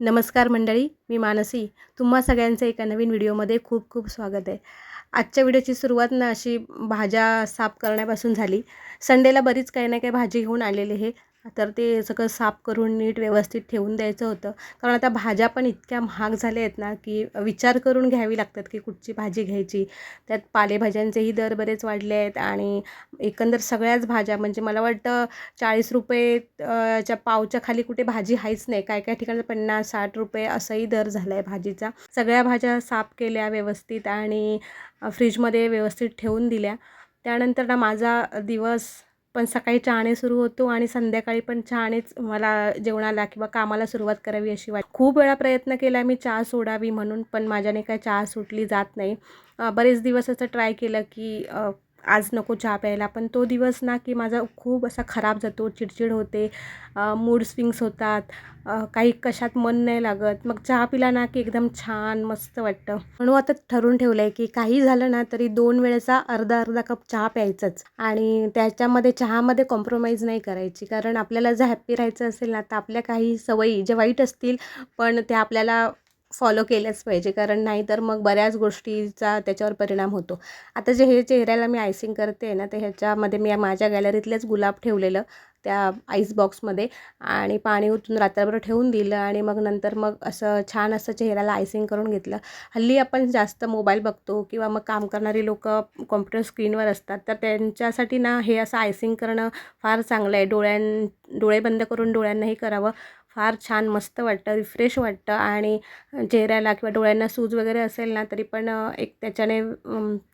नमस्कार मंडळी मी मानसी. तुम्हा सगळ्यांचं एका नवीन व्हिडिओमध्ये खूप खूप स्वागत आहे. आजच्या व्हिडिओची सुरुवात ना अशी भाज्या साफ करण्यापासून झाली. संडेला बरीच काही ना काही भाजी घेऊन आलेले हे. तर ते सगळं साफ करून नीट व्यवस्थित ठेवून द्यायचं होतं. कारण आता भाज्या पण इतक्या महाग झाल्या आहेत ना की विचार करून घ्यावी लागतात की कुठची भाजी घ्यायची. त्यात पालेभाज्यांचेही दर बरेच वाढले आहेत आणि एकंदर सगळ्याच भाज्या म्हणजे मला वाटतं चाळीस रुपये च्या पावच्या खाली कुठे भाजी आहेच नाही. काय काय ठिकाणी पन्नास साठ रुपये असंही दर झाला आहे भाजीचा. सगळ्या भाज्या साफ केल्या व्यवस्थित आणि फ्रीजमध्ये व्यवस्थित ठेवून दिल्या. त्यानंतर ना माझा दिवस पण सकाळी चहाने सुरू होतो आणि संध्याकाळी पण चहानेच मला जेवणाला किंवा कामाला सुरुवात करावी अशी वाट. खूप वेळा प्रयत्न केला मी चहा सोडावी म्हणून पण माझ्याने काय चहा सुटली जात नाही. बरेच दिवस असं ट्राय केलं की आज नको चहा प्यायला पण तो दिवस ना की माझा खूप असा खराब जातो चिडचिड होते मूड स्विंग्स होतात काही कशात मन नाही लागत. मग चहा पिला ना की एकदम छान मस्त वाटतं. म्हणून आता ठरवून ठेवलं आहे की काही झालं ना तरी दोन वेळेचा अर्धा अर्धा कप चहा प्यायचाच. आणि त्याच्यामध्ये चहामध्ये कॉम्प्रोमाइज नाही करायची. कारण आपल्याला जर हॅप्पी राहायचं असेल ना तर आपल्या काही सवयी ज्या वाईट असतील पण त्या आपल्याला फॉलो केल्याच पाहिजे. कारण नाहीतर मग बऱ्याच गोष्टीचा त्याच्यावर परिणाम होतो. आता जे हे चेहऱ्याला मी आयसिंग करते ना तर ह्याच्यामध्ये मी माझ्या गॅलरीतलेच गुलाब ठेवलेलं त्या आईस बॉक्समध्ये आणि पाणी ओतून रात्रभर ठेवून दिलं आणि मग नंतर मग असं छान असं चेहऱ्याला आयसिंग करून घेतलं. हल्ली आपण जास्त मोबाईल बघतो किंवा मग काम करणारी लोक कॉम्प्युटर स्क्रीनवर असतात तर त्यांच्यासाठी ना हे असं आयसिंग करणं फार चांगलं आहे. डोळ्यां डोळे बंद करून डोळ्यांनाही करावं. फार छान मस्त वाटतं रिफ्रेश वाटतं आणि चेहऱ्याला किंवा डोळ्यांना सूज वगैरे असेल ना तरी पण एक त्याच्याने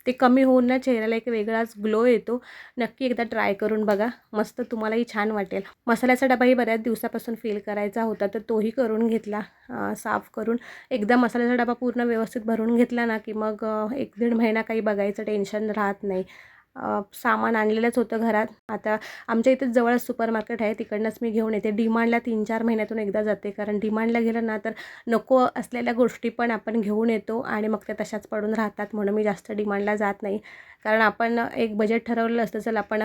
ते कमी होऊन ना चेहऱ्याला एक वेगळाच ग्लो येतो. नक्की एकदा ट्राय करून बघा. मस्त तुम्हालाही छान वाटेल. मसाल्याचा डबाही बऱ्याच दिवसापासून फील करायचा होता तर तोही करून घेतला साफ करून. एकदा मसाल्याचा डबा पूर्ण व्यवस्थित भरून घेतला ना की मग एक दीड महिना काही बघायचं टेन्शन राहत नाही. सामान आणलेलंच होतं घरात. आता आमच्या इथेच जवळच सुपर मार्केट आहे. तिकडनंच मी घेऊन येते. डिमांडला तीन चार महिन्यातून एकदा जाते. कारण डिमांडला गेलं ना तर नको असलेल्या गोष्टी पण आपण घेऊन येतो आणि मग त्या तशाच पडून राहतात. म्हणून मी जास्त डिमांडला जात नाही. कारण आपण एक बजेट ठरवलेलं असतं चल आपण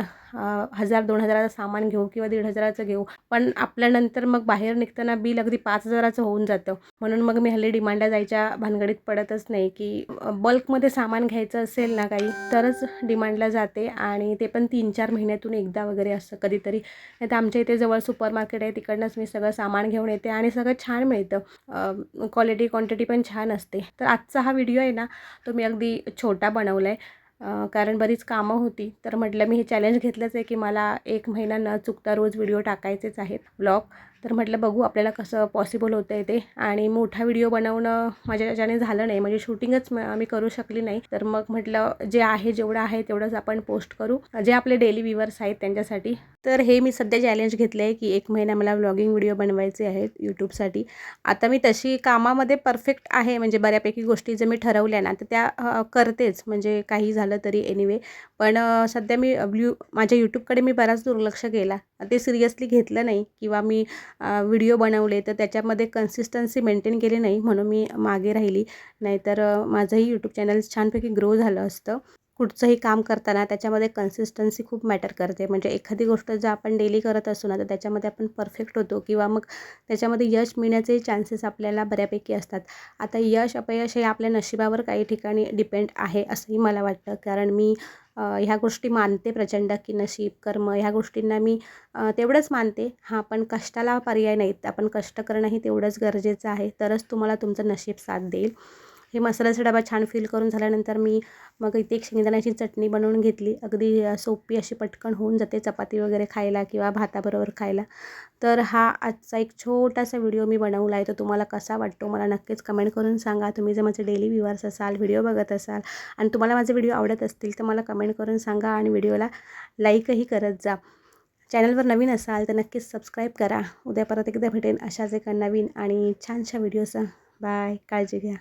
हजार दोन हजाराचं सामान घेऊ किंवा दीड हजाराचं घेऊ. पण आपल्यानंतर मग बाहेर निघताना बिल अगदी पाच हजाराचं होऊन जातं. म्हणून मग मी हल्ली डिमांडला जायच्या भानगडीत पडतच नाही की बल्कमध्ये सामान घ्यायचं असेल ना काही तरच डिमांडला जा जाते आणि ते पण तीन चार महिन्यातून एकदा वगैरे असं कधीतरी. नाही तर आमच्या इथे जवळ सुपर मार्केट आहे तिकडनंच मी सगळं सामान घेऊन येते आणि सगळं छान मिळतं. क्वालिटी क्वांटिटी पण छान असते. तर आजचा हा व्हिडिओ आहे ना तो मी अगदी छोटा बनवला आहे कारण बरीच कामं होती. तर म्हटलं मी हे चॅलेंज घेतलंच आहे की मला एक महिना न चुकता रोज व्हिडिओ टाकायचेच आहेत ब्लॉग तर म्हटलं बघू आपल्याला कसं पॉसिबल होतं आहे ते. आणि मोठा व्हिडिओ बनवणं माझ्या याच्याने झालं नाही. म्हणजे शूटिंगच म- मी करू शकली नाही. तर मग म्हटलं जे आहे जेवढं आहे तेवढंच आपण पोस्ट करू. जे आपले डेली व्ह्युअर्स आहेत त्यांच्यासाठी. तर हे मी सध्या चॅलेंज घेतलं आहे की एक महिना मला व्लॉगिंग व्हिडिओ बनवायचे आहेत यूट्यूबसाठी आता मी तशी कामामध्ये परफेक्ट आहे. म्हणजे बऱ्यापैकी गोष्टी जर मी ठरवल्या ना तर त्या करतेच. म्हणजे काही झालं तरी एनिवे पण सध्या मी ब्ल्यू माझ्या यूट्यूबकडे मी बराच दुर्लक्ष केला. ते सिरियसली घेतलं नाही. किंवा मी व्हिडिओ बनवले तर त्याच्यामध्ये कन्सिस्टन्सी मेंटेन केली नाही म्हणून मी मागे राहिली. नाहीतर माझंही यूट्यूब चॅनल छानपैकी ग्रो झालं असतं. कुठचंही काम करताना त्याच्यामध्ये कन्सिस्टन्सी खूप मॅटर करते. म्हणजे एखादी गोष्ट जर आपण डेली करत असू ना तर त्याच्यामध्ये आपण परफेक्ट होतो किंवा मग त्याच्यामध्ये यश मिळण्याचे चान्सेस आपल्याला बऱ्यापैकी असतात. आता यश अपयश हे आपल्या नशिबावर काही ठिकाणी डिपेंड आहे असंही मला वाटतं. कारण मी ह्या गोष्टी मानते प्रचंड की नशीब कर्म ह्या गोष्टींना मी तेवढंच मानते. हां पण कष्टाला पर्याय नाहीत. आपण कष्ट करणंही तेवढंच गरजेचं आहे. तरच तुम्हाला तुमचं नशीब साथ देईल. हे मसाल्याचा डबा छान फील करून झाल्यानंतर मी मग इथे एक शेंगदाण्याची चटणी बनवून घेतली. अगदी सोपी अशी पटकन होऊन जाते चपाती वगैरे खायला किंवा भाताबरोबर खायला. तर हा आजचा एक छोटासा व्हिडिओ मी बनवला आहे. तो तुम्हाला कसा वाटतो मला नक्कीच कमेंट करून सांगा. तुम्ही जर माझे डेली व्ह्युअर्स असाल व्हिडिओ बघत असाल आणि तुम्हाला माझे व्हिडिओ आवडत असतील तर मला कमेंट करून सांगा आणि व्हिडिओला लाईकही करत जा. चॅनलवर नवीन असाल तर नक्कीच सबस्क्राईब करा. उद्या परत एकदा भेटेन अशाच एका नवीन आणि छानशा व्हिडिओचा बाय काळजी घ्या.